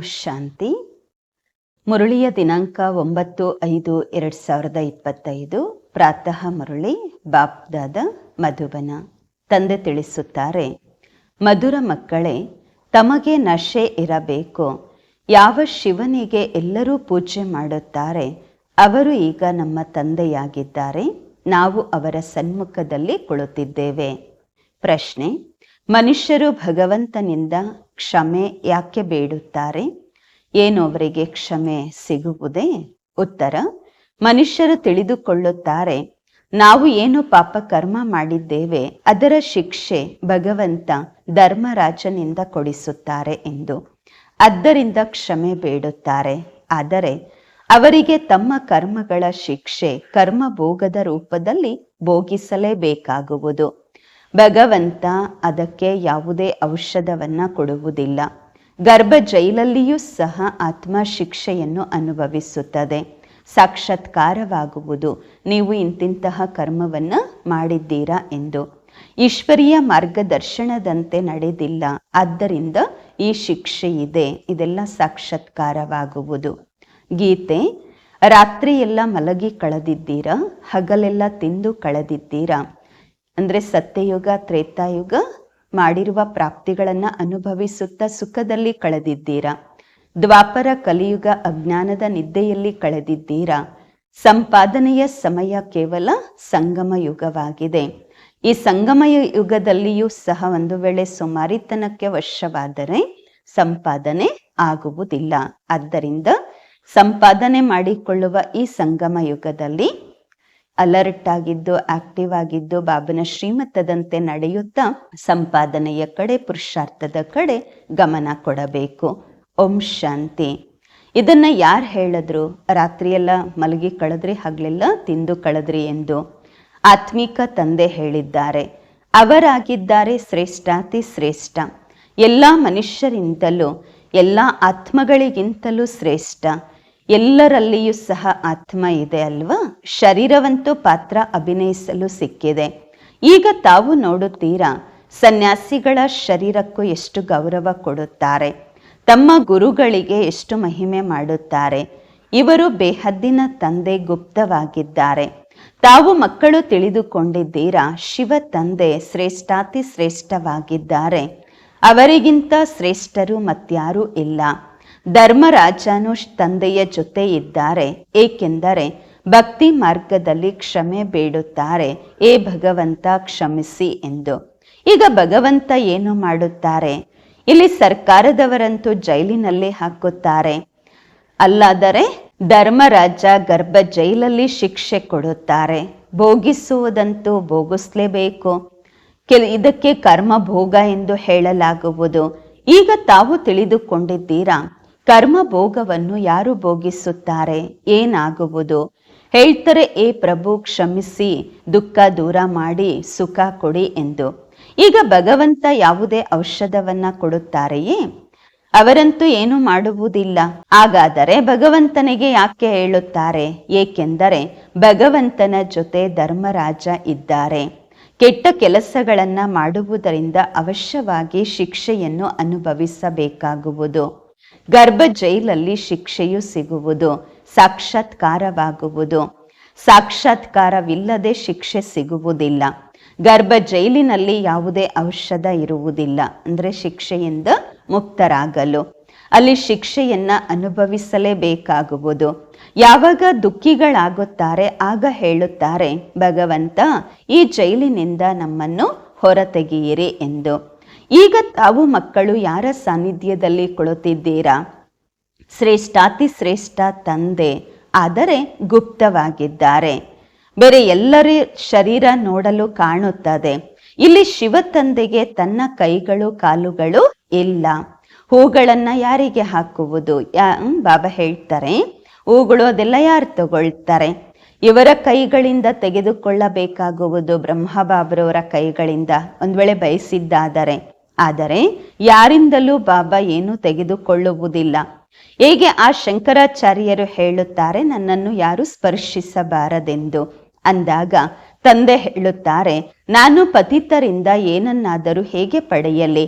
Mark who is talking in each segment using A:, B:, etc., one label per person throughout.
A: ಶಾಂತಿ. ಮುರುಳಿಯ ದಿನಾಂಕ ಒಂಬತ್ತು ಐದು ಎರಡು ಸಾವಿರದ ಇಪ್ಪತ್ತೈದು. ಪ್ರಾತಃ ಮುರುಳಿ, ಬಾಪ್ದಾದ ಮಧುಬನ. ತಂದೆ ತಿಳಿಸುತ್ತಾರೆ, ಮಧುರ ಮಕ್ಕಳೇ, ತಮಗೆ ನಶೆ ಇರಬೇಕು. ಯಾವ ಶಿವನಿಗೆ ಎಲ್ಲರೂ ಪೂಜೆ ಮಾಡುತ್ತಾರೆ, ಅವರು ಈಗ ನಮ್ಮ ತಂದೆಯಾಗಿದ್ದಾರೆ, ನಾವು ಅವರ ಸನ್ಮುಖದಲ್ಲಿ ಕುಳಿತಿದ್ದೇವೆ. ಪ್ರಶ್ನೆ, ಮನುಷ್ಯರು ಭಗವಂತನಿಂದ ಕ್ಷಮೆ ಯಾಕೆ ಬೇಡುತ್ತಾರೆ? ಏನು ಅವರಿಗೆ ಕ್ಷಮೆ ಸಿಗುವುದೇ? ಉತ್ತರ, ಮನುಷ್ಯರು ತಿಳಿದುಕೊಳ್ಳುತ್ತಾರೆ, ನಾವು ಏನು ಪಾಪ ಕರ್ಮ ಮಾಡಿದ್ದೇವೆ, ಅದರ ಶಿಕ್ಷೆ ಭಗವಂತ ಧರ್ಮರಾಜನಿಂದ ಕೊಡಿಸುತ್ತಾರೆ ಎಂದು. ಆದ್ದರಿಂದ ಕ್ಷಮೆ ಬೇಡುತ್ತಾರೆ. ಆದರೆ ಅವರಿಗೆ ತಮ್ಮ ಕರ್ಮಗಳ ಶಿಕ್ಷೆ ಕರ್ಮ ಭೋಗದ ರೂಪದಲ್ಲಿ ಭೋಗಿಸಲೇಬೇಕಾಗುವುದು. ಭಗವಂತ ಅದಕ್ಕೆ ಯಾವುದೇ ಔಷಧವನ್ನು ಕೊಡುವುದಿಲ್ಲ. ಗರ್ಭ ಜೈಲಲ್ಲಿಯೂ ಸಹ ಆತ್ಮ ಶಿಕ್ಷೆಯನ್ನು ಅನುಭವಿಸುತ್ತದೆ. ಸಾಕ್ಷಾತ್ಕಾರವಾಗುವುದು. ನೀವು ಇಂತಿಂತಹ ಕರ್ಮವನ್ನು ಮಾಡಿದ್ದೀರಾ ಎಂದು. ಈಶ್ವರಿಯ ಮಾರ್ಗದರ್ಶನದಂತೆ ನಡೆದಿಲ್ಲ. ಆದ್ದರಿಂದ ಈ ಶಿಕ್ಷೆ ಇದೆ. ಇದೆಲ್ಲ ಸಾಕ್ಷಾತ್ಕಾರವಾಗುವುದು. ಗೀತೆ, ರಾತ್ರಿಯೆಲ್ಲ ಮಲಗಿ ಕಳೆದಿದ್ದೀರಾ? ಹಗಲೆಲ್ಲ ತಿಂದು ಕಳೆದಿದ್ದೀರಾ? ಅಂದರೆ ಸತ್ಯಯುಗ, ತ್ರೇತಾಯುಗ ಮಾಡಿರುವ ಪ್ರಾಪ್ತಿಗಳನ್ನು ಅನುಭವಿಸುತ್ತಾ ಸುಖದಲ್ಲಿ ಕಳೆದಿದ್ದೀರಾ? ದ್ವಾಪರ ಕಲಿಯುಗ ಅಜ್ಞಾನದ ನಿದ್ದೆಯಲ್ಲಿ ಕಳೆದಿದ್ದೀರಾ? ಸಂಪಾದನೆಯ ಸಮಯ ಕೇವಲ ಸಂಗಮ ಯುಗವಾಗಿದೆ. ಈ ಸಂಗಮ ಯುಗದಲ್ಲಿಯೂ ಸಹ ಒಂದು ವೇಳೆ ಸುಮಾರಿತನಕ್ಕೆ ವಶವಾದರೆ ಸಂಪಾದನೆ ಆಗುವುದಿಲ್ಲ. ಆದ್ದರಿಂದ ಸಂಪಾದನೆ ಮಾಡಿಕೊಳ್ಳುವ ಈ ಸಂಗಮ ಯುಗದಲ್ಲಿ ಅಲರ್ಟ್ ಆಗಿದ್ದು, ಆಕ್ಟಿವ್ ಆಗಿದ್ದು, ಬಾಬನ ಶ್ರೀಮತದಂತೆ ನಡೆಯುತ್ತಾ ಸಂಪಾದನೆಯ ಕಡೆ, ಪುರುಷಾರ್ಥದ ಕಡೆ ಗಮನ ಕೊಡಬೇಕು. ಓಂ ಶಾಂತಿ. ಇದನ್ನ ಯಾರು ಹೇಳಿದ್ರು? ರಾತ್ರಿಯೆಲ್ಲ ಮಲಗಿ ಕಳೆದ್ರಿ, ಹಗಲೆಲ್ಲ ತಿಂದು ಕಳೆದ್ರಿ ಎಂದು ಆತ್ಮಿಕ ತಂದೆ ಹೇಳಿದ್ದಾರೆ. ಅವರಾಗಿದ್ದಾರೆ ಶ್ರೇಷ್ಠಾತಿ ಶ್ರೇಷ್ಠ. ಎಲ್ಲ ಮನುಷ್ಯರಿಂದಲೂ, ಎಲ್ಲ ಆತ್ಮಗಳಿಗಿಂತಲೂ ಶ್ರೇಷ್ಠ. ಎಲ್ಲರಲ್ಲಿಯೂ ಸಹ ಆತ್ಮ ಇದೆ ಅಲ್ವಾ? ಶರೀರವಂತೂ ಪಾತ್ರ ಅಭಿನಯಿಸಲು ಸಿಕ್ಕಿದೆ. ಈಗ ತಾವು ನೋಡುತ್ತೀರಾ, ಸನ್ಯಾಸಿಗಳ ಶರೀರಕ್ಕೂ ಎಷ್ಟು ಗೌರವ ಕೊಡುತ್ತಾರೆ, ತಮ್ಮ ಗುರುಗಳಿಗೆ ಎಷ್ಟು ಮಹಿಮೆ ಮಾಡುತ್ತಾರೆ, ಇವರು ಬೇಹದ್ದಿನ ತಂದೆ ಗುಪ್ತವಾಗಿದ್ದಾರೆ. ತಾವು ಮಕ್ಕಳು ತಿಳಿದುಕೊಂಡಿದ್ದೀರಾ, ಶಿವ ತಂದೆ ಶ್ರೇಷ್ಠಾತಿ ಶ್ರೇಷ್ಠವಾಗಿದ್ದಾರೆ. ಅವರಿಗಿಂತ ಶ್ರೇಷ್ಠರು ಮತ್ಯಾರೂ ಇಲ್ಲ. ಧರ್ಮರಾಜನು ತಂದೆಯ ಜೊತೆ ಇದ್ದಾರೆ. ಏಕೆಂದರೆ ಭಕ್ತಿ ಮಾರ್ಗದಲ್ಲಿ ಕ್ಷಮೆ ಬೇಡುತ್ತಾರೆ. ಏ ಭಗವಂತ, ಕ್ಷಮಿಸಿ ಎಂದು. ಈಗ ಭಗವಂತ ಏನು ಮಾಡುತ್ತಾರೆ? ಇಲ್ಲಿ ಸರ್ಕಾರದವರಂತೂ ಜೈಲಿನಲ್ಲಿ ಹಾಕುತ್ತಾರೆ. ಅಲ್ಲಾದರೆ ಧರ್ಮರಾಜ ಗರ್ಭ ಜೈಲಲ್ಲಿ ಶಿಕ್ಷೆ ಕೊಡುತ್ತಾರೆ. ಭೋಗಿಸುವುದಂತೂ ಭೋಗಿಸ್ಲೇಬೇಕು. ಕೆಲ, ಇದಕ್ಕೆ ಕರ್ಮ ಭೋಗ ಎಂದು ಹೇಳಲಾಗುವುದು. ಈಗ ತಾವು ತಿಳಿದುಕೊಂಡಿದ್ದೀರಾ? ಕರ್ಮ ಭೋಗವನ್ನು ಯಾರು ಭೋಗಿಸುತ್ತಾರೆ? ಏನಾಗುವುದು? ಹೇಳ್ತಾರೆ, ಏ ಪ್ರಭು, ಕ್ಷಮಿಸಿ, ದುಃಖ ದೂರ ಮಾಡಿ, ಸುಖ ಕೊಡಿ ಎಂದು. ಈಗ ಭಗವಂತ ಯಾವುದೇ ಔಷಧವನ್ನ ಕೊಡುತ್ತಾರೆಯೇ? ಅವರಂತೂ ಏನು ಮಾಡುವುದಿಲ್ಲ. ಹಾಗಾದರೆ ಭಗವಂತನಿಗೆ ಯಾಕೆ ಹೇಳುತ್ತಾರೆ? ಏಕೆಂದರೆ ಭಗವಂತನ ಜೊತೆ ಧರ್ಮರಾಜ ಇದ್ದಾರೆ. ಕೆಟ್ಟ ಕೆಲಸಗಳನ್ನ ಮಾಡುವುದರಿಂದ ಅವಶ್ಯವಾಗಿ ಶಿಕ್ಷೆಯನ್ನು ಅನುಭವಿಸಬೇಕಾಗುವುದು. ಗರ್ಭ ಜೈಲಲ್ಲಿ ಶಿಕ್ಷೆಯು ಸಿಗುವುದು, ಸಾಕ್ಷಾತ್ಕಾರವಾಗುವುದು. ಸಾಕ್ಷಾತ್ಕಾರವಿಲ್ಲದೆ ಶಿಕ್ಷೆ ಸಿಗುವುದಿಲ್ಲ. ಗರ್ಭ ಜೈಲಿನಲ್ಲಿ ಯಾವುದೇ ಔಷಧ ಇರುವುದಿಲ್ಲ. ಅಂದರೆ ಶಿಕ್ಷೆಯಿಂದ ಮುಕ್ತರಾಗಲು. ಅಲ್ಲಿ ಶಿಕ್ಷೆಯನ್ನ ಅನುಭವಿಸಲೇಬೇಕಾಗುವುದು. ಯಾವಾಗ ದುಃಖಿಗಳಾಗುತ್ತಾರೆ, ಆಗ ಹೇಳುತ್ತಾರೆ, ಭಗವಂತ ಈ ಜೈಲಿನಿಂದ ನಮ್ಮನ್ನು ಹೊರತೆಗೆಯಿರಿ ಎಂದು. ಈಗ ತಾವು ಮಕ್ಕಳು ಯಾರ ಸಾನ್ನಿಧ್ಯದಲ್ಲಿ ಕುಳಿತಿದ್ದೀರಾ ಶ್ರೇಷ್ಠಾತಿ ಶ್ರೇಷ್ಠ ತಂದೆ, ಆದರೆ ಗುಪ್ತವಾಗಿದ್ದಾರೆ. ಬೇರೆ ಎಲ್ಲರ ಶರೀರ ನೋಡಲು ಕಾಣುತ್ತದೆ. ಇಲ್ಲಿ ಶಿವ ತಂದೆಗೆ ತನ್ನ ಕೈಗಳು ಕಾಲುಗಳು ಇಲ್ಲ. ಹೂಗಳನ್ನ ಯಾರಿಗೆ ಹಾಕುವುದು ಯಾ ಬಾಬಾ ಹೇಳ್ತಾರೆ. ಹೂಗಳು ಅದೆಲ್ಲ ಯಾರು ತಗೊಳ್ತಾರೆ? ಇವರ ಕೈಗಳಿಂದ ತೆಗೆದುಕೊಳ್ಳಬೇಕಾಗುವುದು ಬ್ರಹ್ಮಬಾಬರವರ ಕೈಗಳಿಂದ. ಒಂದ್ ವೇಳೆ ಬಯಸಿದ್ದಾದರೆ. ಆದರೆ ಯಾರಿಂದಲೂ ಬಾಬಾ ಏನು ತೆಗೆದುಕೊಳ್ಳುವುದಿಲ್ಲ. ಹೇಗೆ ಆ ಶಂಕರಾಚಾರ್ಯರು ಹೇಳುತ್ತಾರೆ, ನನ್ನನ್ನು ಯಾರು ಸ್ಪರ್ಶಿಸಬಾರದೆಂದು. ಅಂದಾಗ ತಂದೆ ಹೇಳುತ್ತಾರೆ, ನಾನು ಪತಿತರಿಂದ ಏನನ್ನಾದರೂ ಹೇಗೆ ಪಡೆಯಲಿ?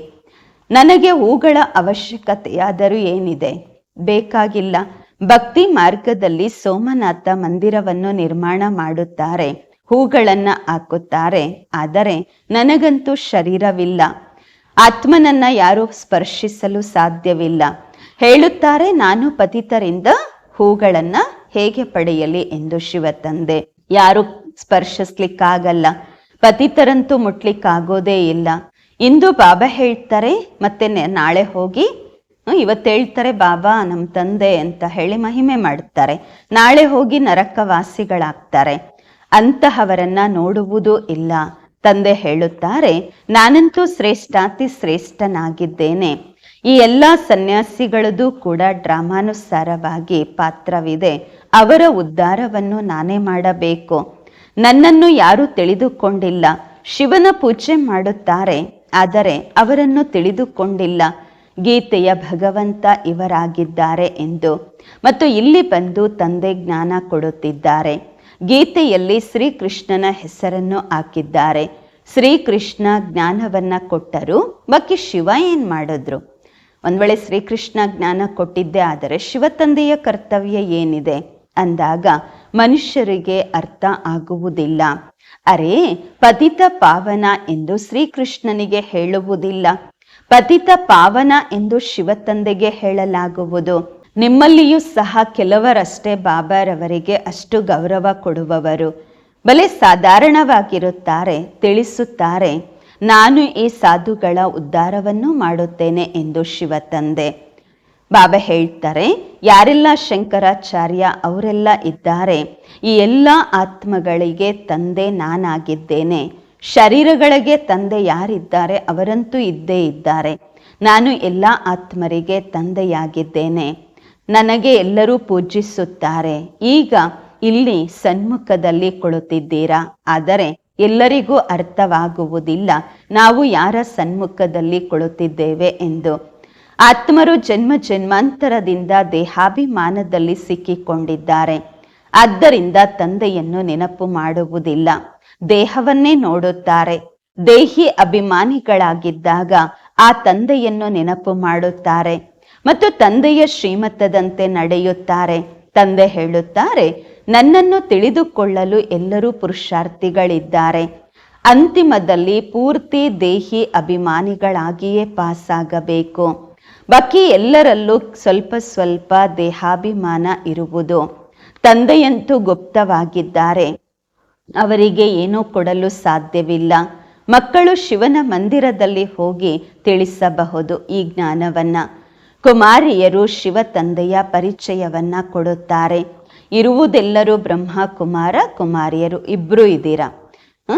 A: ನನಗೆ ಹೂಗಳ ಅವಶ್ಯಕತೆಯಾದರೂ ಏನಿದೆ? ಬೇಕಾಗಿಲ್ಲ. ಭಕ್ತಿ ಮಾರ್ಗದಲ್ಲಿ ಸೋಮನಾಥ ಮಂದಿರವನ್ನು ನಿರ್ಮಾಣ ಮಾಡುತ್ತಾರೆ, ಹೂಗಳನ್ನು ಹಾಕುತ್ತಾರೆ. ಆದರೆ ನನಗಂತೂ ಶರೀರವಿಲ್ಲ. ಆತ್ಮನನ್ನ ಯಾರು ಸ್ಪರ್ಶಿಸಲು ಸಾಧ್ಯವಿಲ್ಲ. ಹೇಳುತ್ತಾರೆ, ನಾನು ಪತಿತರಿಂದ ಹೂಗಳನ್ನ ಹೇಗೆ ಪಡೆಯಲಿ ಎಂದು ಶಿವ ತಂದೆ. ಯಾರು ಸ್ಪರ್ಶಿಸ್ಲಿಕ್ಕಾಗಲ್ಲ. ಪತಿತರಂತೂ ಮುಟ್ಲಿಕ್ಕಾಗೋದೇ ಇಲ್ಲ. ಇಂದು ಬಾಬಾ ಹೇಳ್ತಾರೆ, ಮತ್ತೆ ನಾಳೆ ಹೋಗಿ ಇವತ್ತು ಹೇಳ್ತಾರೆ, ಬಾಬಾ ನಮ್ಮ ತಂದೆ ಅಂತ ಹೇಳಿ ಮಹಿಮೆ ಮಾಡ್ತಾರೆ. ನಾಳೆ ಹೋಗಿ ನರಕವಾಸಿಗಳಾಗ್ತಾರೆ. ಅಂತಹವರನ್ನ ನೋಡುವುದೂ ಇಲ್ಲ. ತಂದೆ ಹೇಳುತ್ತಾರೆ, ನಾನಂತೂ ಶ್ರೇಷ್ಠಾತಿ ಶ್ರೇಷ್ಠನಾಗಿದ್ದೇನೆ. ಈ ಎಲ್ಲ ಸನ್ಯಾಸಿಗಳದು ಕೂಡ ಡ್ರಾಮಾನುಸಾರವಾಗಿ ಪಾತ್ರವಿದೆ. ಅವರ ಉದ್ಧಾರವನ್ನು ನಾನೇ ಮಾಡಬೇಕು. ನನ್ನನ್ನು ಯಾರೂ ತಿಳಿದುಕೊಂಡಿಲ್ಲ. ಶಿವನ ಪೂಜೆ ಮಾಡುತ್ತಾರೆ, ಆದರೆ ಅವರನ್ನು ತಿಳಿದುಕೊಂಡಿಲ್ಲ. ಗೀತೆಯ ಭಗವಂತ ಇವರಾಗಿದ್ದಾರೆ ಎಂದು. ಮತ್ತು ಇಲ್ಲಿ ಬಂದು ತಂದೆ ಜ್ಞಾನ ಕೊಡುತ್ತಿದ್ದಾರೆ. ಗೀತೆಯಲ್ಲಿ ಶ್ರೀಕೃಷ್ಣನ ಹೆಸರನ್ನು ಹಾಕಿದ್ದಾರೆ. ಶ್ರೀಕೃಷ್ಣ ಜ್ಞಾನವನ್ನ ಕೊಟ್ಟರು, ಬಾಕಿ ಶಿವ ಏನ್ ಮಾಡಿದ್ರು? ಒಂದ್ ವೇಳೆ ಶ್ರೀಕೃಷ್ಣ ಜ್ಞಾನ ಕೊಟ್ಟಿದ್ದೆ, ಆದರೆ ಶಿವ ತಂದೆಯ ಕರ್ತವ್ಯ ಏನಿದೆ? ಅಂದಾಗ ಮನುಷ್ಯರಿಗೆ ಅರ್ಥ ಆಗುವುದಿಲ್ಲ. ಅರೆ, ಪತಿತ ಪಾವನ ಎಂದು ಶ್ರೀಕೃಷ್ಣನಿಗೆ ಹೇಳುವುದಿಲ್ಲ. ಪತಿತ ಪಾವನ ಎಂದು ಶಿವ ತಂದೆಗೆ ಹೇಳಲಾಗುವುದು. ನಿಮ್ಮಲ್ಲಿಯೂ ಸಹ ಕೆಲವರಷ್ಟೇ ಬಾಬಾರವರಿಗೆ ಅಷ್ಟು ಗೌರವ ಕೊಡುವವರು. ಬಲೆ ಸಾಧಾರಣವಾಗಿರುತ್ತಾರೆ, ತಿಳಿಸುತ್ತಾರೆ, ನಾನು ಈ ಸಾಧುಗಳ ಉದ್ಧಾರವನ್ನು ಮಾಡುತ್ತೇನೆ ಎಂದು ಶಿವ ತಂದೆ ಬಾಬಾ ಹೇಳ್ತಾರೆ, ಯಾರೆಲ್ಲ ಶಂಕರಾಚಾರ್ಯ ಅವರೆಲ್ಲ ಇದ್ದಾರೆ, ಈ ಎಲ್ಲ ಆತ್ಮಗಳಿಗೆ ತಂದೆ ನಾನಾಗಿದ್ದೇನೆ. ಶರೀರಗಳಿಗೆ ತಂದೆ ಯಾರಿದ್ದಾರೆ ಅವರಂತೂ ಇದ್ದೇ ಇದ್ದಾರೆ. ನಾನು ಎಲ್ಲ ಆತ್ಮರಿಗೆ ತಂದೆಯಾಗಿದ್ದೇನೆ. ನನಗೆ ಎಲ್ಲರೂ ಪೂಜಿಸುತ್ತಾರೆ. ಈಗ ಇಲ್ಲಿ ಸನ್ಮುಖದಲ್ಲಿ ಕುಳಿತಿದ್ದೀರಾ? ಆದರೆ ಎಲ್ಲರಿಗೂ ಅರ್ಥವಾಗುವುದಿಲ್ಲ. ನಾವು ಯಾರ ಸನ್ಮುಖದಲ್ಲಿ ಕುಳಿತಿದ್ದೇವೆ ಎಂದು. ಆತ್ಮರು ಜನ್ಮ ಜನ್ಮಾಂತರದಿಂದ ದೇಹಾಭಿಮಾನದಲ್ಲಿ ಸಿಕ್ಕಿಕೊಂಡಿದ್ದಾರೆ. ಆದ್ದರಿಂದ ತಂದೆಯನ್ನು ನೆನಪು ಮಾಡುವುದಿಲ್ಲ. ದೇಹವನ್ನೇ ನೋಡುತ್ತಾರೆ. ದೇಹಿ ಅಭಿಮಾನಿಗಳಾಗಿದ್ದಾಗ ಆ ತಂದೆಯನ್ನು ನೆನಪು ಮಾಡುತ್ತಾರೆ. ಮತ್ತು ತಂದೆಯ ಶ್ರೀಮತದಂತೆ ನಡೆಯುತ್ತಾರೆ. ತಂದೆ ಹೇಳುತ್ತಾರೆ, ನನ್ನನ್ನು ತಿಳಿದುಕೊಳ್ಳಲು ಎಲ್ಲರೂ ಪುರುಷಾರ್ಥಿಗಳಿದ್ದಾರೆ. ಅಂತಿಮದಲ್ಲಿ ಪೂರ್ತಿ ದೇಹಿ ಅಭಿಮಾನಿಗಳಾಗಿಯೇ ಪಾಸಾಗಬೇಕು. ಬಾಕಿ ಎಲ್ಲರಲ್ಲೂ ಸ್ವಲ್ಪ ಸ್ವಲ್ಪ ದೇಹಾಭಿಮಾನ ಇರುವುದು. ತಂದೆಯಂತೂ ಗುಪ್ತವಾಗಿದ್ದಾರೆ. ಅವರಿಗೆ ಏನೂ ಕೊಡಲು ಸಾಧ್ಯವಿಲ್ಲ. ಮಕ್ಕಳು ಶಿವನ ಮಂದಿರದಲ್ಲಿ ಹೋಗಿ ತಿಳಿಸಬಹುದು ಈ ಜ್ಞಾನವನ್ನ. ಕುಮಾರಿಯರು ಶಿವ ತಂದೆಯ ಪರಿಚಯವನ್ನ ಕೊಡುತ್ತಾರೆ. ಇರುವುದೆಲ್ಲರೂ ಬ್ರಹ್ಮ ಕುಮಾರ ಕುಮಾರಿಯರು ಇಬ್ರು ಇದ್ದೀರಾ?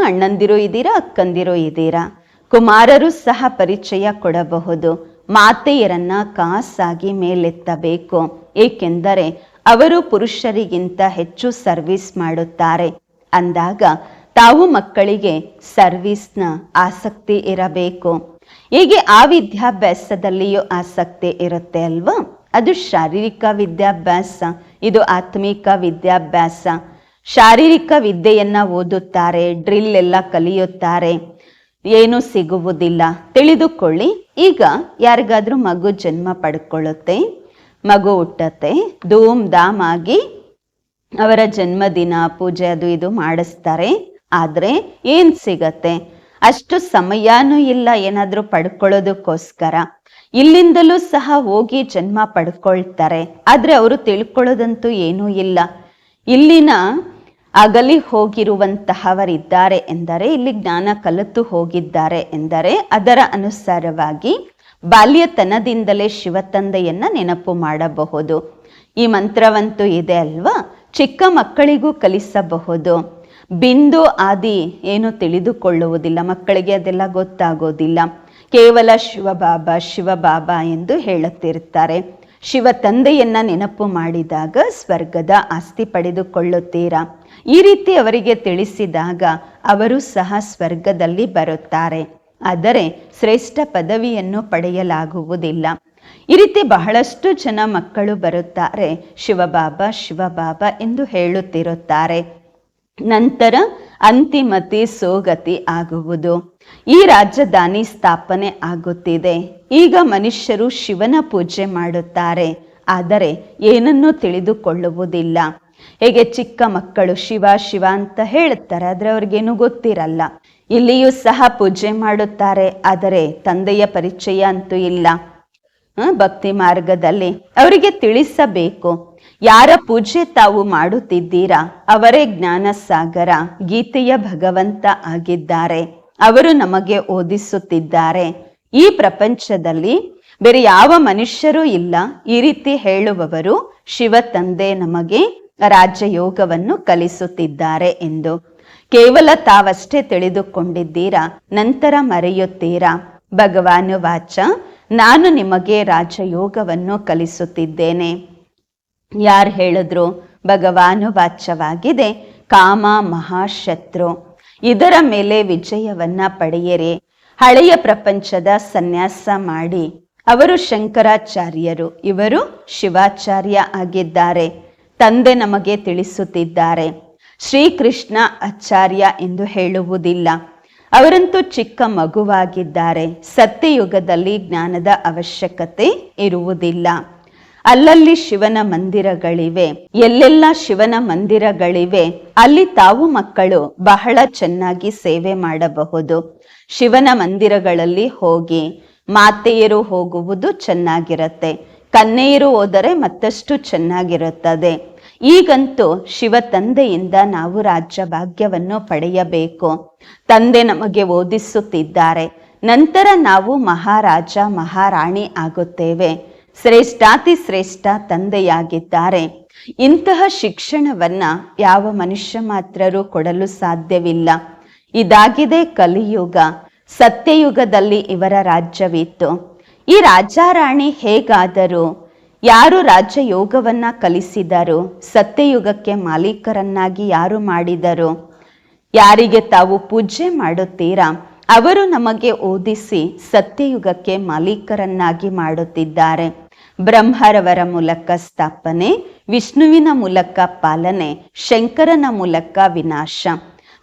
A: ಅಣ್ಣಂದಿರು ಇದ್ದೀರಾ, ಅಕ್ಕಂದಿರು ಇದ್ದೀರಾ? ಕುಮಾರರು ಸಹ ಪರಿಚಯ ಕೊಡಬಹುದು. ಮಾತೆಯರನ್ನ ಕಾಸಾಗಿ ಮೇಲೆತ್ತಬೇಕು. ಏಕೆಂದರೆ ಅವರು ಪುರುಷರಿಗಿಂತ ಹೆಚ್ಚು ಸರ್ವಿಸ್ ಮಾಡುತ್ತಾರೆ. ಅಂದಾಗ ತಾವು ಮಕ್ಕಳಿಗೆ ಸರ್ವಿಸ್ನ ಆಸಕ್ತಿ ಇರಬೇಕು. ಹೀಗೆ ಆ ವಿದ್ಯಾಭ್ಯಾಸದಲ್ಲಿಯೂ ಆಸಕ್ತಿ ಇರುತ್ತೆ ಅಲ್ವಾ? ಅದು ಶಾರೀರಿಕ ವಿದ್ಯಾಭ್ಯಾಸ, ಇದು ಆತ್ಮಿಕ ವಿದ್ಯಾಭ್ಯಾಸ. ಶಾರೀರಿಕ ವಿದ್ಯೆಯನ್ನ ಓದುತ್ತಾರೆ, ಡ್ರಿಲ್ ಎಲ್ಲ ಕಲಿಯುತ್ತಾರೆ. ಏನು ಸಿಗುವುದಿಲ್ಲ. ತಿಳಿದುಕೊಳ್ಳಿ, ಈಗ ಯಾರಿಗಾದ್ರೂ ಮಗು ಜನ್ಮ ಪಡ್ಕೊಳ್ಳುತ್ತೆ, ಮಗು ಹುಟ್ಟತ್ತೆ ಧೂಮ್ ಧಾಮ್ ಆಗಿ ಅವರ ಜನ್ಮದಿನ, ಪೂಜೆ ಅದು ಇದು ಮಾಡಿಸ್ತಾರೆ, ಆದ್ರೆ ಏನ್ ಸಿಗತ್ತೆ? ಅಷ್ಟು ಸಮಯನೂ ಇಲ್ಲ ಏನಾದ್ರೂ ಪಡ್ಕೊಳ್ಳೋದಕ್ಕೋಸ್ಕರ. ಇಲ್ಲಿಂದಲೂ ಸಹ ಹೋಗಿ ಜನ್ಮ ಪಡ್ಕೊಳ್ತಾರೆ. ಆದ್ರೆ ಅವರು ತಿಳ್ಕೊಳ್ಳೋದಂತೂ ಏನೂ ಇಲ್ಲ. ಇಲ್ಲಿನ ಅಗಲಿ ಹೋಗಿರುವಂತಹವರಿದ್ದಾರೆ ಎಂದರೆ, ಇಲ್ಲಿ ಜ್ಞಾನ ಕಲಿತು ಹೋಗಿದ್ದಾರೆ ಎಂದರೆ, ಅದರ ಅನುಸಾರವಾಗಿ ಬಾಲ್ಯತನದಿಂದಲೇ ಶಿವತಂದೆಯನ್ನ ನೆನಪು ಮಾಡಬಹುದು. ಈ ಮಂತ್ರವಂತೂ ಇದೆ ಅಲ್ವಾ? ಚಿಕ್ಕ ಮಕ್ಕಳಿಗೂ ಕಲಿಸಬಹುದು. ಬಿಂದು ಆದಿ ಏನು ತಿಳಿದುಕೊಳ್ಳುವುದಿಲ್ಲ. ಮಕ್ಕಳಿಗೆ ಅದೆಲ್ಲ ಗೊತ್ತಾಗೋದಿಲ್ಲ. ಕೇವಲ ಶಿವಬಾಬಾ ಶಿವಬಾಬಾ ಎಂದು ಹೇಳುತ್ತಿರುತ್ತಾರೆ. ಶಿವ ತಂದೆಯನ್ನ ನೆನಪು ಮಾಡಿದಾಗ ಸ್ವರ್ಗದ ಆಸ್ತಿ ಪಡೆದುಕೊಳ್ಳುತ್ತೀರಾ? ಈ ರೀತಿ ಅವರಿಗೆ ತಿಳಿಸಿದಾಗ ಅವರು ಸಹ ಸ್ವರ್ಗದಲ್ಲಿ ಬರುತ್ತಾರೆ. ಆದರೆ ಶ್ರೇಷ್ಠ ಪದವಿಯನ್ನು ಪಡೆಯಲಾಗುವುದಿಲ್ಲ. ಈ ರೀತಿ ಬಹಳಷ್ಟು ಜನ ಮಕ್ಕಳು ಬರುತ್ತಾರೆ. ಶಿವಬಾಬಾ ಶಿವಬಾಬಾ ಎಂದು ಹೇಳುತ್ತಿರುತ್ತಾರೆ. ನಂತರ ಅಂತಿಮತಿ ಸೋಗತಿ ಆಗುವುದು. ಈ ರಾಜಧಾನಿ ಸ್ಥಾಪನೆ ಆಗುತ್ತಿದೆ. ಈಗ ಮನುಷ್ಯರು ಶಿವನ ಪೂಜೆ ಮಾಡುತ್ತಾರೆ. ಆದರೆ ಏನನ್ನೂ ತಿಳಿದುಕೊಳ್ಳುವುದಿಲ್ಲ. ಹೇಗೆ ಚಿಕ್ಕ ಮಕ್ಕಳು ಶಿವ ಶಿವ ಅಂತ ಹೇಳುತ್ತಾರೆ, ಆದರೆ ಅವ್ರಿಗೇನು ಗೊತ್ತಿರಲ್ಲ. ಇಲ್ಲಿಯೂ ಸಹ ಪೂಜೆ ಮಾಡುತ್ತಾರೆ, ಆದರೆ ತಂದೆಯ ಪರಿಚಯ ಅಂತೂ ಇಲ್ಲ. ಭಕ್ತಿ ಮಾರ್ಗದಲ್ಲಿ ಅವರಿಗೆ ತಿಳಿಸಬೇಕು. ಯಾರ ಪೂಜೆ ತಾವು ಮಾಡುತ್ತಿದ್ದೀರಾ? ಅವರೇ ಜ್ಞಾನ ಸಾಗರ ಗೀತೆಯ ಭಗವಂತ ಆಗಿದ್ದಾರೆ. ಅವರು ನಮಗೆ ಓದಿಸುತ್ತಿದ್ದಾರೆ. ಈ ಪ್ರಪಂಚದಲ್ಲಿ ಬೇರೆ ಯಾವ ಮನುಷ್ಯರೂ ಇಲ್ಲ. ಈ ರೀತಿ ಹೇಳುವವರು ಶಿವ ತಂದೆ ನಮಗೆ ರಾಜ್ಯಯೋಗವನ್ನು ಕಲಿಸುತ್ತಿದ್ದಾರೆ ಎಂದು. ಕೇವಲ ತಾವಷ್ಟೇ ತಿಳಿದುಕೊಂಡಿದ್ದೀರಾ? ನಂತರ ಮರೆಯುತ್ತೀರಾ? ಭಗವಾನು ವಾಚ, ನಾನು ನಿಮಗೆ ರಾಜಯೋಗವನ್ನು ಕಲಿಸುತ್ತಿದ್ದೇನೆ. ಯಾರು ಹೇಳಿದ್ರು? ಭಗವಾನು ವಾಚ್ಯವಾಗಿದೆ ಕಾಮ ಮಹಾಶತ್ರು. ಇದರ ಮೇಲೆ ವಿಜಯವನ್ನ ಪಡೆಯರೆ. ಹಳೆಯ ಪ್ರಪಂಚದ ಸನ್ಯಾಸ ಮಾಡಿ. ಅವರು ಶಂಕರಾಚಾರ್ಯರು. ಇವರು ಶಿವಾಚಾರ್ಯ ಆಗಿದ್ದಾರೆ. ತಂದೆ ನಮಗೆ ತಿಳಿಸುತ್ತಿದ್ದಾರೆ. ಶ್ರೀಕೃಷ್ಣ ಆಚಾರ್ಯ ಎಂದು ಹೇಳುವುದಿಲ್ಲ. ಅವರಂತೂ ಚಿಕ್ಕ ಮಗುವಾಗಿದ್ದಾರೆ. ಸತ್ಯಯುಗದಲ್ಲಿ ಜ್ಞಾನದ ಅವಶ್ಯಕತೆ ಇರುವುದಿಲ್ಲ. ಅಲ್ಲಲ್ಲಿ ಶಿವನ ಮಂದಿರಗಳಿವೆ, ಎಲ್ಲೆಲ್ಲ ಶಿವನ ಮಂದಿರಗಳಿವೆ, ಅಲ್ಲಿ ತಾವು ಮಕ್ಕಳು ಬಹಳ ಚೆನ್ನಾಗಿ ಸೇವೆ ಮಾಡಬಹುದು. ಶಿವನ ಮಂದಿರಗಳಲ್ಲಿ ಹೋಗಿ ಮಾತೆಯರು ಹೋಗುವುದು ಚೆನ್ನಾಗಿರುತ್ತೆ ಕನ್ನೆಯರು ಹೋದರೆ ಮತ್ತಷ್ಟು ಚೆನ್ನಾಗಿರುತ್ತದೆ. ಈಗಂತೂ ಶಿವ ತಂದೆಯಿಂದ ನಾವು ರಾಜ್ಯ ಭಾಗ್ಯವನ್ನು ಪಡೆಯಬೇಕು. ತಂದೆ ನಮಗೆ ಓದಿಸುತ್ತಿದ್ದಾರೆ, ನಂತರ ನಾವು ಮಹಾರಾಜ, ಮಹಾರಾಣಿ ಆಗುತ್ತೇವೆ. ಶ್ರೇಷ್ಠಾತಿ ಶ್ರೇಷ್ಠ ತಂದೆಯಾಗಿದ್ದಾರೆ. ಇಂತಹ ಶಿಕ್ಷಣವನ್ನ ಯಾವ ಮನುಷ್ಯ ಮಾತ್ರರೂ ಕೊಡಲು ಸಾಧ್ಯವಿಲ್ಲ. ಇದಾಗಿದೆ ಕಲಿಯುಗ. ಸತ್ಯಯುಗದಲ್ಲಿ ಇವರ ರಾಜ್ಯವಿತ್ತು. ಈ ರಾಜಾರಾಣಿ ಹೇಗಾದರು? ಯಾರು ರಾಜಯೋಗವನ್ನ ಕಲಿಸಿದರು? ಸತ್ಯಯುಗಕ್ಕೆ ಮಾಲೀಕರನ್ನಾಗಿ ಯಾರು ಮಾಡಿದರು? ಯಾರಿಗೆ ತಾವು ಪೂಜೆ ಮಾಡುತ್ತೀರಾ? ಅವರು ನಮಗೆ ಓದಿಸಿ ಸತ್ಯಯುಗಕ್ಕೆ ಮಾಲೀಕರನ್ನಾಗಿ ಮಾಡುತ್ತಿದ್ದಾರೆ. ಬ್ರಹ್ಮರವರ ಮೂಲಕ ಸ್ಥಾಪನೆ, ವಿಷ್ಣುವಿನ ಮೂಲಕ ಪಾಲನೆ, ಶಂಕರನ ಮೂಲಕ ವಿನಾಶ.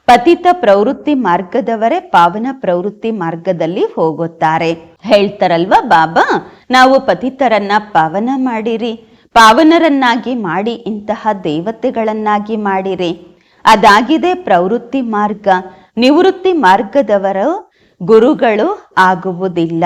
A: ಪತಿತ ಪ್ರವೃತ್ತಿ ಮಾರ್ಗದವರೇ ಪಾವನ ಪ್ರವೃತ್ತಿ ಮಾರ್ಗದಲ್ಲಿ ಹೋಗುತ್ತಾರೆ. ಹೇಳ್ತಾರಲ್ವಾ ಬಾಬಾ? ನಾವು ಪತಿತರನ್ನ ಪಾವನ ಮಾಡಿರಿ. ಪಾವನರನ್ನಾಗಿ ಮಾಡಿ ಇಂತಹ ದೇವತೆಗಳನ್ನಾಗಿ ಮಾಡಿರಿ. ಅದಾಗಿದೆ ಪ್ರವೃತ್ತಿ ಮಾರ್ಗ. ನಿವೃತ್ತಿ ಮಾರ್ಗದವರು ಗುರುಗಳು ಆಗುವುದಿಲ್ಲ.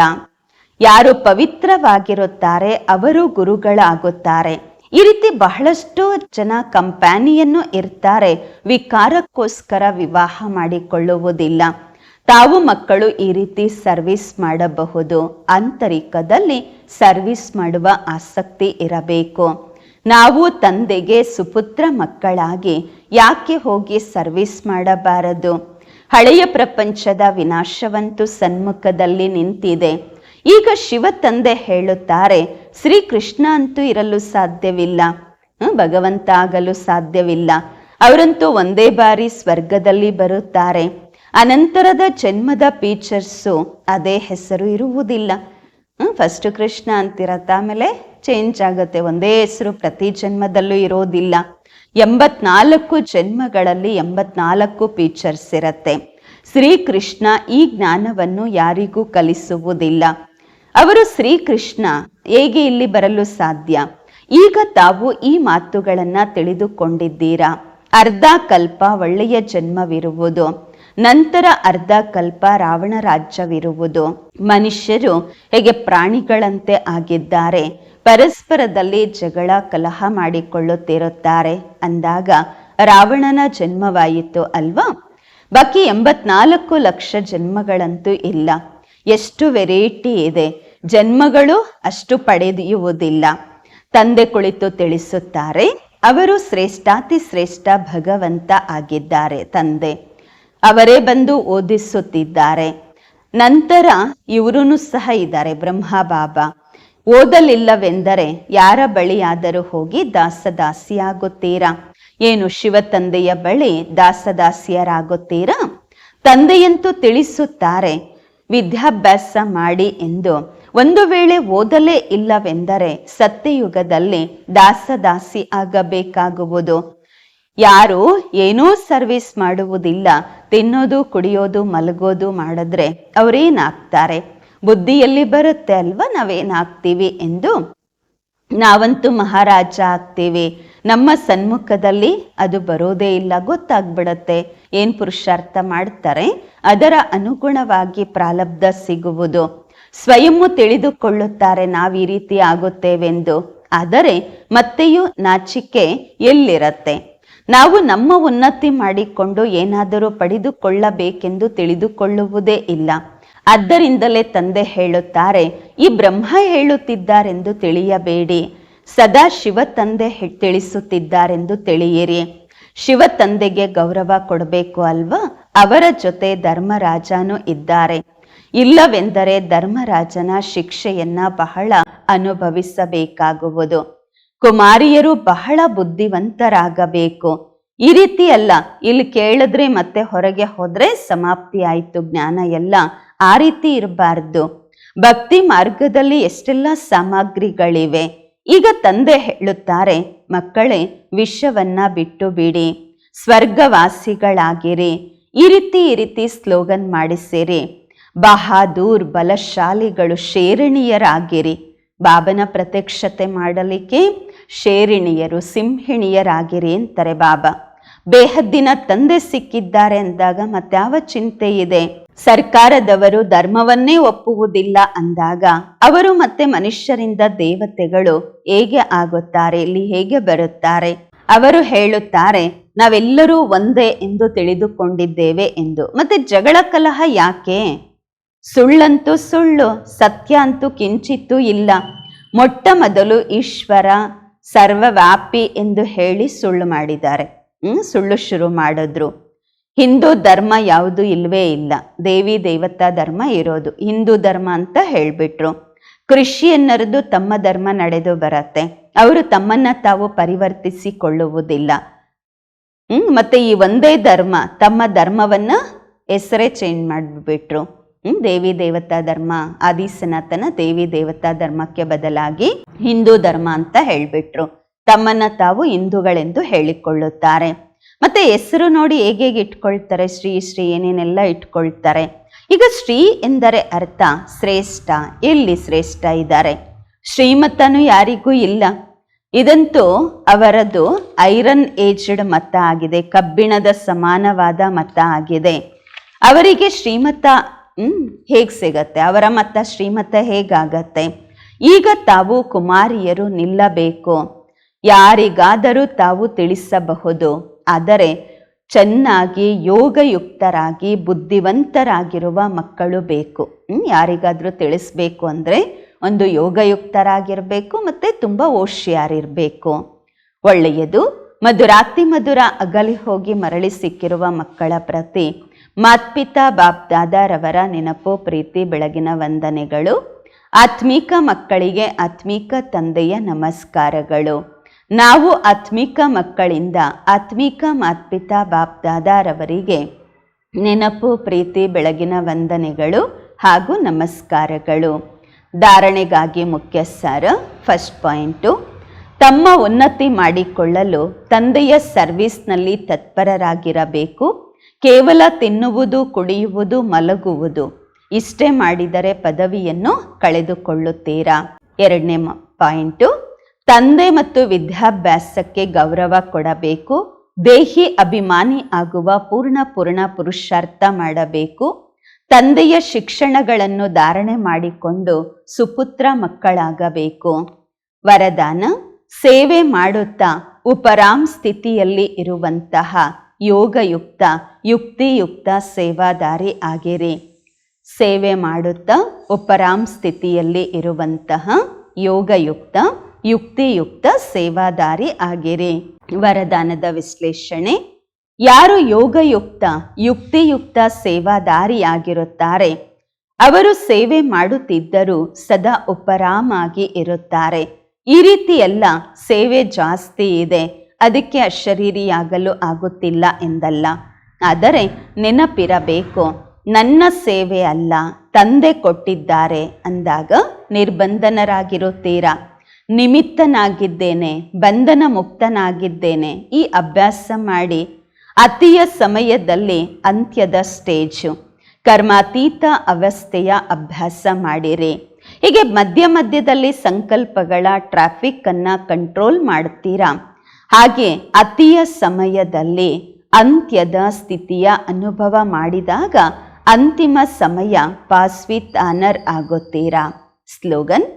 A: ಯಾರು ಪವಿತ್ರವಾಗಿರುತ್ತಾರೆ ಅವರು ಗುರುಗಳಾಗುತ್ತಾರೆ. ಈ ರೀತಿ ಬಹಳಷ್ಟು ಜನ ಕಂಪ್ಯಾನಿಯನ್ನು ಇರ್ತಾರೆ. ವಿಕಾರಕ್ಕೋಸ್ಕರ ವಿವಾಹ ಮಾಡಿಕೊಳ್ಳುವುದಿಲ್ಲ. ತಾವು ಮಕ್ಕಳು ಈ ರೀತಿ ಸರ್ವಿಸ್ ಮಾಡಬಹುದು. ಆಂತರಿಕದಲ್ಲಿ ಸರ್ವಿಸ್ ಮಾಡುವ ಆಸಕ್ತಿ ಇರಬೇಕು. ನಾವು ತಂದೆಗೆ ಸುಪುತ್ರ ಮಕ್ಕಳಾಗಿ ಯಾಕೆ ಹೋಗಿ ಸರ್ವಿಸ್ ಮಾಡಬಾರದು? ಹಳೆಯ ಪ್ರಪಂಚದ ವಿನಾಶವಂತೂ ಸನ್ಮುಖದಲ್ಲಿ ನಿಂತಿದೆ. ಈಗ ಶಿವ ತಂದೆ ಹೇಳುತ್ತಾರೆ, ಶ್ರೀಕೃಷ್ಣ ಅಂತೂ ಇರಲು ಸಾಧ್ಯವಿಲ್ಲ. ಭಗವಂತ ಆಗಲು ಸಾಧ್ಯವಿಲ್ಲ. ಅವರಂತೂ ಒಂದೇ ಬಾರಿ ಸ್ವರ್ಗದಲ್ಲಿ ಬರುತ್ತಾರೆ. ಅನಂತರದ ಜನ್ಮದ ಫೀಚರ್ಸು ಅದೇ ಹೆಸರು ಇರುವುದಿಲ್ಲ. ಫಸ್ಟ್ ಕೃಷ್ಣ ಅಂತಿರತ್ತೆ, ಆಮೇಲೆ ಚೇಂಜ್ ಆಗುತ್ತೆ. ಒಂದೇ ಹೆಸರು ಪ್ರತಿ ಜನ್ಮದಲ್ಲೂ ಇರೋದಿಲ್ಲ. ಎಂಬತ್ನಾಲ್ಕು ಜನ್ಮಗಳಲ್ಲಿ ಎಂಬತ್ನಾಲ್ಕು ಫೀಚರ್ಸ್ ಇರತ್ತೆ. ಶ್ರೀಕೃಷ್ಣ ಈ ಜ್ಞಾನವನ್ನು ಯಾರಿಗೂ ಕಲಿಸುವುದಿಲ್ಲ. ಅವರು ಶ್ರೀಕೃಷ್ಣ, ಹೇಗೆ ಇಲ್ಲಿ ಬರಲು ಸಾಧ್ಯ? ಈಗ ತಾವು ಈ ಮಾತುಗಳನ್ನ ತಿಳಿದುಕೊಂಡಿದ್ದೀರಾ? ಅರ್ಧ ಕಲ್ಪ ಒಳ್ಳೆಯ ಜನ್ಮವಿರುವುದು, ನಂತರ ಅರ್ಧ ಕಲ್ಪ ರಾವಣ ರಾಜ್ಯವಿರುವುದು. ಮನುಷ್ಯರು ಹೇಗೆ ಪ್ರಾಣಿಗಳಂತೆ ಆಗಿದ್ದಾರೆ, ಪರಸ್ಪರದಲ್ಲಿ ಜಗಳ ಕಲಹ ಮಾಡಿಕೊಳ್ಳುತ್ತಿರುತ್ತಾರೆ ಅಂದಾಗ ರಾವಣನ ಜನ್ಮವಾಯಿತು ಅಲ್ವಾ? ಬಾಕಿ ಎಂಬತ್ನಾಲ್ಕು ಲಕ್ಷ ಜನ್ಮಗಳಂತೂ ಇಲ್ಲ. ಎಷ್ಟು ವೆರೈಟಿ ಇದೆ. ಜನ್ಮಗಳು ಅಷ್ಟು ಪಡೆಯುವುದಿಲ್ಲ ತಂದೆ ಕುಳಿತು ತಿಳಿಸುತ್ತಾರೆ, ಅವರು ಶ್ರೇಷ್ಠಾತಿ ಶ್ರೇಷ್ಠ ಭಗವಂತ ಆಗಿದ್ದಾರೆ ತಂದೆ. ಅವರೇ ಬಂದು ಓದಿಸುತ್ತಿದ್ದಾರೆ. ನಂತರ ಇವರೂ ಸಹ ಇದ್ದಾರೆ ಬ್ರಹ್ಮ ಬಾಬಾ ಓದಲಿಲ್ಲವೆಂದರೆ ಯಾರ ಬಳಿಯಾದರೂ ಹೋಗಿ ದಾಸದಾಸಿಯಾಗುತ್ತೀರಾ? ಏನು ಶಿವ ತಂದೆಯ ಬಳಿ ದಾಸದಾಸಿಯರಾಗುತ್ತೀರಾ? ತಂದೆಯಂತೂ ತಿಳಿಸುತ್ತಾರೆ ವಿದ್ಯಾಭ್ಯಾಸ ಮಾಡಿ ಎಂದು ಒಂದು ವೇಳೆ ಓದಲೇ ಇಲ್ಲವೆಂದರೆ ಸತ್ಯಯುಗದಲ್ಲಿ ದಾಸದಾಸಿ ಆಗಬೇಕಾಗುವುದು. ಯಾರು ಏನೂ ಸರ್ವಿಸ್ ಮಾಡುವುದಿಲ್ಲ, ತಿನ್ನೋದು, ಕುಡಿಯೋದು, ಮಲಗೋದು ಮಾಡಿದ್ರೆ ಅವರೇನಾಗ್ತಾರೆ? ಬುದ್ಧಿಯಲ್ಲಿ ಬರುತ್ತೆ ಅಲ್ವಾ ನಾವೇನಾಗ್ತೀವಿ ಎಂದು? ನಾವಂತೂ ಮಹಾರಾಜ ಆಗ್ತೀವಿ. ನಮ್ಮ ಸನ್ಮುಖದಲ್ಲಿ ಅದು ಬರೋದೇ ಇಲ್ಲ, ಗೊತ್ತಾಗ್ಬಿಡತ್ತೆ. ಏನ್ ಪುರುಷಾರ್ಥ ಮಾಡ್ತಾರೆ, ಅದರ ಅನುಗುಣವಾಗಿ ಪ್ರಾಲಬ್ಧ ಸಿಗುವುದು. ಸ್ವಯಂ ತಿಳಿದುಕೊಳ್ಳುತ್ತಾರೆ, ನಾವು ಈ ರೀತಿ ಆಗುತ್ತೇವೆಂದು. ಆದರೆ ಮತ್ತೆಯೂ ನಾಚಿಕೆ ಎಲ್ಲಿರತ್ತೆ? ನಾವು ನಮ್ಮ ಉನ್ನತಿ ಮಾಡಿಕೊಂಡು ಏನಾದರೂ ಪಡೆದುಕೊಳ್ಳಬೇಕೆಂದು ತಿಳಿದುಕೊಳ್ಳುವುದೇ ಇಲ್ಲ. ಆದ್ದರಿಂದಲೇ ತಂದೆ ಹೇಳುತ್ತಾರೆ, ಈ ಬ್ರಹ್ಮ ಹೇಳುತ್ತಿದ್ದಾರೆಂದು ತಿಳಿಯಬೇಡಿ. ಸದಾ ಶಿವ ತಂದೆ ತಿಳಿಸುತ್ತಿದ್ದಾರೆಂದು ತಿಳಿಯಿರಿ. ಶಿವ ತಂದೆಗೆ ಗೌರವ ಕೊಡಬೇಕು ಅಲ್ವಾ? ಅವರ ಜೊತೆ ಧರ್ಮರಾಜನೂ ಇದ್ದಾರೆ. ಇಲ್ಲವೆಂದರೆ ಧರ್ಮರಾಜನ ಶಿಕ್ಷೆಯನ್ನ ಬಹಳ ಅನುಭವಿಸಬೇಕಾಗುವುದು. ಕುಮಾರಿಯರು ಬಹಳ ಬುದ್ಧಿವಂತರಾಗಬೇಕು. ಈ ರೀತಿ ಅಲ್ಲ, ಇಲ್ಲಿ ಕೇಳಿದ್ರೆ ಮತ್ತೆ ಹೊರಗೆ ಹೋದ್ರೆ ಸಮಾಪ್ತಿ ಆಯ್ತು ಜ್ಞಾನ ಎಲ್ಲ, ಆ ರೀತಿ ಇರಬಾರ್ದು. ಭಕ್ತಿ ಮಾರ್ಗದಲ್ಲಿ ಎಷ್ಟೆಲ್ಲ ಸಾಮಗ್ರಿಗಳಿವೆ. ಈಗ ತಂದೆ ಹೇಳುತ್ತಾರೆ, ಮಕ್ಕಳೇ, ವಿಶ್ವವನ್ನ ಬಿಟ್ಟು ಬಿಡಿ, ಸ್ವರ್ಗವಾಸಿಗಳಾಗಿರಿ, ಈ ರೀತಿ ಈ ರೀತಿ ಸ್ಲೋಗನ್ ಮಾಡಿಸಿರಿ. ಬಹಾದೂರ್ ಬಲಶಾಲಿಗಳು ಶೇರಣಿಯರಾಗಿರಿ. ಬಾಬನ ಪ್ರತ್ಯಕ್ಷತೆ ಮಾಡಲಿಕ್ಕೆ ಶೇರಿಣಿಯರು ಸಿಂಹಿಣಿಯರಾಗಿರಿ ಅಂತಾರೆ ಬಾಬಾ. ಬೇಹದ್ದಿನ ತಂದೆ ಸಿಕ್ಕಿದ್ದಾರೆ ಅಂದಾಗ ಮತ್ಯಾವ ಚಿಂತೆ ಇದೆ ಸರ್ಕಾರದವರು ಧರ್ಮವನ್ನೇ ಒಪ್ಪುವುದಿಲ್ಲ ಅಂದಾಗ ಅವರು ಮತ್ತೆ ಮನುಷ್ಯರಿಂದ ದೇವತೆಗಳು ಹೇಗೆ ಆಗುತ್ತಾರೆ, ಇಲ್ಲಿ ಹೇಗೆ ಬರುತ್ತಾರೆ? ಅವರು ಹೇಳುತ್ತಾರೆ, ನಾವೆಲ್ಲರೂ ಒಂದೇ ಎಂದು ತಿಳಿದುಕೊಂಡಿದ್ದೇವೆ ಎಂದು. ಮತ್ತೆ ಜಗಳ ಕಲಹ ಯಾಕೆ? ಸುಳ್ಳಂತೂ ಸುಳ್ಳು, ಸತ್ಯ ಅಂತೂ ಕಿಂಚಿತ್ತೂ ಇಲ್ಲ. ಮೊಟ್ಟ ಮೊದಲು ಈಶ್ವರ ಸರ್ವವ್ಯಾಪಿ ಎಂದು ಹೇಳಿ ಸುಳ್ಳು ಮಾಡಿದ್ದಾರೆ. ಹ್ಮ್, ಸುಳ್ಳು ಶುರು ಮಾಡಿದ್ರು. ಹಿಂದೂ ಧರ್ಮ ಯಾವುದು ಇಲ್ವೇ ಇಲ್ಲ. ದೇವಿ ದೇವತಾ ಧರ್ಮ ಇರೋದು. ಹಿಂದೂ ಧರ್ಮ ಅಂತ ಹೇಳ್ಬಿಟ್ರು. ಕ್ರಿಶ್ಚಿಯನ್ನರದು ತಮ್ಮ ಧರ್ಮ ನಡೆದು ಬರತ್ತೆ. ಅವರು ತಮ್ಮನ್ನ ತಾವು ಪರಿವರ್ತಿಸಿಕೊಳ್ಳುವುದಿಲ್ಲ. ಹ್ಮ್, ಮತ್ತೆ ಈ ಒಂದೇ ಧರ್ಮ ತಮ್ಮ ಧರ್ಮವನ್ನ ಹೆಸರೇ ಚೇಂಜ್ ಮಾಡಿಬಿಟ್ರು. ದೇವಿ ದೇವತಾ ಧರ್ಮ ಆದಿ ಸನಾತನ ದೇವಿ ದೇವತಾ ಧರ್ಮಕ್ಕೆ ಬದಲಾಗಿ ಹಿಂದೂ ಧರ್ಮ ಅಂತ ಹೇಳ್ಬಿಟ್ರು. ತಮ್ಮನ್ನ ತಾವು ಹಿಂದೂಗಳೆಂದು ಹೇಳಿಕೊಳ್ಳುತ್ತಾರೆ. ಮತ್ತೆ ಹೆಸರು ನೋಡಿ ಹೇಗೆ ಹೇಗೆ ಇಟ್ಕೊಳ್ತಾರೆ, ಶ್ರೀ ಶ್ರೀ ಏನೇನೆಲ್ಲ ಇಟ್ಕೊಳ್ತಾರೆ. ಈಗ ಶ್ರೀ ಎಂದರೆ ಅರ್ಥ, ಶ್ರೇಷ್ಠ, ಎಲ್ಲಿ ಶ್ರೇಷ್ಠ ಇದ್ದಾರೆ? ಶ್ರೀಮತನು ಯಾರಿಗೂ ಇಲ್ಲ. ಇದಂತೂ ಅವರದು ಐರನ್ ಏಜ್ಡ್ ಮತ ಆಗಿದೆ, ಕಬ್ಬಿಣದ ಸಮಾನವಾದ ಮತ ಆಗಿದೆ. ಅವರಿಗೆ ಶ್ರೀಮತ ಹೇಗೆ ಸಿಗುತ್ತೆ? ಅವರ ಮತ ಶ್ರೀಮತ ಹೇಗಾಗತ್ತೆ? ಈಗ ತಾವು ಕುಮಾರಿಯರು ನಿಲ್ಲಬೇಕು. ಯಾರಿಗಾದರೂ ತಾವು ತಿಳಿಸಬಹುದು. ಆದರೆ ಚೆನ್ನಾಗಿ ಯೋಗಯುಕ್ತರಾಗಿ ಬುದ್ಧಿವಂತರಾಗಿರುವ ಮಕ್ಕಳು ಬೇಕು. ಯಾರಿಗಾದರೂ ತಿಳಿಸ್ಬೇಕು ಅಂದರೆ ಒಂದು ಯೋಗಯುಕ್ತರಾಗಿರಬೇಕು ಮತ್ತು ತುಂಬ ಹೋಶಿಯಾರಿರಬೇಕು ಒಳ್ಳೆಯದು ಮಧುರಾತಿ ಮಧುರ ಅಗಲಿ ಹೋಗಿ ಮರಳಿ ಸಿಕ್ಕಿರುವ ಮಕ್ಕಳ ಪ್ರತಿ ಮಾತ್ಪಿತಾ ಬಾಪ್ ದಾದಾರವರ ನೆನಪು, ಪ್ರೀತಿ, ಬೆಳಗಿನ ವಂದನೆಗಳು, ಆತ್ಮೀಕ ಮಕ್ಕಳಿಗೆ ಆತ್ಮೀಕ ತಂದೆಯ ನಮಸ್ಕಾರಗಳು. ನಾವು ಆತ್ಮಿಕ ಮಕ್ಕಳಿಂದ ಆತ್ಮಿಕ ಮಾತ್ಪಿತಾ ಬಾಪ್ ದಾದಾರವರಿಗೆ ನೆನಪು, ಪ್ರೀತಿ, ಬೆಳಗಿನ ವಂದನೆಗಳು ಹಾಗೂ ನಮಸ್ಕಾರಗಳು. ಧಾರಣೆಗಾಗಿ ಮುಖ್ಯ ಸಾರ ಫಸ್ಟ್ ಪಾಯಿಂಟು ತಮ್ಮ ಉನ್ನತಿ ಮಾಡಿಕೊಳ್ಳಲು ತಂದೆಯ ಸರ್ವಿಸ್ನಲ್ಲಿ ತತ್ಪರರಾಗಿರಬೇಕು. ಕೇವಲ ತಿನ್ನುವುದು, ಕುಡಿಯುವುದು, ಮಲಗುವುದು, ಇಷ್ಟೇ ಮಾಡಿದರೆ ಪದವಿಯನ್ನು ಕಳೆದುಕೊಳ್ಳುತ್ತೀರಾ? ಎರಡನೇ ಪಾಯಿಂಟು ತಂದೆ ಮತ್ತು ವಿದ್ಯಾಭ್ಯಾಸಕ್ಕೆ ಗೌರವ ಕೊಡಬೇಕು, ದೇಹಿ ಅಭಿಮಾನಿ ಆಗುವ ಪೂರ್ಣ ಪೂರ್ಣ ಪುರುಷಾರ್ಥ ಮಾಡಬೇಕು, ತಂದೆಯ ಶಿಕ್ಷಣಗಳನ್ನು ಧಾರಣೆ ಮಾಡಿಕೊಂಡು ಸುಪುತ್ರ ಮಕ್ಕಳಾಗಬೇಕು. ವರದಾನ, ಸೇವೆ ಮಾಡುತ್ತಾ ಉಪರಾಮ್ ಸ್ಥಿತಿಯಲ್ಲಿ ಇರುವಂತಹ ಯೋಗಯುಕ್ತ, ಯುಕ್ತಿಯುಕ್ತ ಸೇವಾದಾರಿ ಆಗಿರಿ. ಸೇವೆ ಮಾಡುತ್ತಾ ಉಪರಾಮ್ ಸ್ಥಿತಿಯಲ್ಲಿ ಇರುವಂತಹ ಯೋಗಯುಕ್ತ ಯುಕ್ತಿಯುಕ್ತ ಸೇವಾದಾರಿ ಆಗಿರಿ. ವರದಾನದ ವಿಶ್ಲೇಷಣೆ, ಯಾರು ಯೋಗಯುಕ್ತ, ಯುಕ್ತಿಯುಕ್ತ ಸೇವಾದಾರಿಯಾಗಿರುತ್ತಾರೆ, ಅವರು ಸೇವೆ ಮಾಡುತ್ತಿದ್ದರೂ ಸದಾ ಉಪರಾಮಾಗಿ ಇರುತ್ತಾರೆ. ಈ ರೀತಿ ಎಲ್ಲ ಸೇವೆ ಜಾಸ್ತಿ ಇದೆ, ಅದಕ್ಕೆ ಅಶರೀರಿಯಾಗಲು ಆಗುತ್ತಿಲ್ಲ ಎಂದಲ್ಲ. ಆದರೆ ನೆನಪಿರಬೇಕು, ನನ್ನ ಸೇವೆ ಅಲ್ಲ ತಂದೆ ಕೊಟ್ಟಿದ್ದಾರೆ ಅಂದಾಗ ನಿರ್ಬಂಧನರಾಗಿರುತ್ತೀರಾ? ನಿಮಿತ್ತನಾಗಿದ್ದೇನೆ ಬಂಧನ ಮುಕ್ತನಾಗಿದ್ದೇನೆ ಈ ಅಭ್ಯಾಸ ಮಾಡಿ ಅತಿಯ ಸಮಯದಲ್ಲಿ ಅಂತ್ಯದ ಸ್ಟೇಜು. ಕರ್ಮಾತೀತ ಅವಸ್ಥೆಯ ಅಭ್ಯಾಸ ಮಾಡಿರಿ. ಹೀಗೆ ಮಧ್ಯ ಮಧ್ಯದಲ್ಲಿ ಸಂಕಲ್ಪಗಳ ಟ್ರಾಫಿಕ್ ಅನ್ನ ಕಂಟ್ರೋಲ್ ಮಾಡ್ತೀರಾ? ಹಾಗೆ ಅತಿಯ ಸಮಯದಲ್ಲಿ ಅಂತ್ಯದ ಸ್ಥಿತಿಯ ಅನುಭವ ಮಾಡಿದಾಗ ಅಂತಿಮ ಸಮಯ ಪಾಸ್ವಿತ್ ಆನರ್ ಆಗುತ್ತೀರಾ? ಸ್ಲೋಗನ್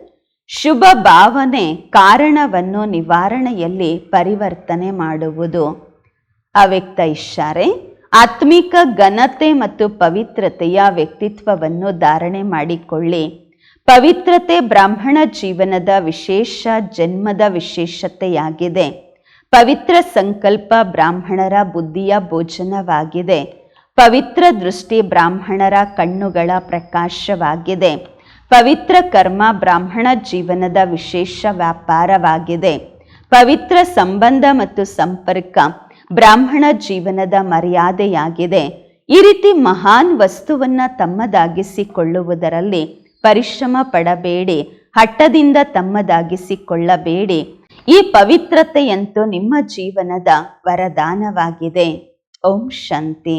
A: ಶುಭ ಭಾವನೆ ಕಾರಣವನ್ನು ನಿವಾರಣೆಯಲ್ಲಿ ಪರಿವರ್ತನೆ ಮಾಡುವುದು. ಅವ್ಯಕ್ತ ಇಷ್ಟಾರೆ, ಆತ್ಮಿಕ ಘನತೆ ಮತ್ತು ಪವಿತ್ರತೆಯ ವ್ಯಕ್ತಿತ್ವವನ್ನು ಧಾರಣೆ ಮಾಡಿಕೊಳ್ಳಿ. ಪವಿತ್ರತೆ ಬ್ರಾಹ್ಮಣ ಜೀವನದ ವಿಶೇಷ ಜನ್ಮದ ವಿಶೇಷತೆಯಾಗಿದೆ. ಪವಿತ್ರ ಸಂಕಲ್ಪ ಬ್ರಾಹ್ಮಣರ ಬುದ್ಧಿಯ ಭೋಜನವಾಗಿದೆ. ಪವಿತ್ರ ದೃಷ್ಟಿ ಬ್ರಾಹ್ಮಣರ ಕಣ್ಣುಗಳ ಪ್ರಕಾಶವಾಗಿದೆ. ಪವಿತ್ರ ಕರ್ಮ ಬ್ರಾಹ್ಮಣ ಜೀವನದ ವಿಶೇಷ ವ್ಯಾಪಾರವಾಗಿದೆ. ಪವಿತ್ರ ಸಂಬಂಧ ಮತ್ತು ಸಂಪರ್ಕ ಬ್ರಾಹ್ಮಣ ಜೀವನದ ಮರ್ಯಾದೆಯಾಗಿದೆ. ಈ ರೀತಿ ಮಹಾನ್ ವಸ್ತುವನ್ನ ತಮ್ಮದಾಗಿಸಿಕೊಳ್ಳುವುದರಲ್ಲಿ ಪರಿಶ್ರಮ ಪಡಬೇಡಿ ಹಟ್ಟದಿಂದ ತಮ್ಮದಾಗಿಸಿಕೊಳ್ಳಬೇಡಿ. ಈ ಪವಿತ್ರತೆಯಂತೂ ನಿಮ್ಮ ಜೀವನದ ವರದಾನವಾಗಿದೆ. ಓಂ ಶಾಂತಿ.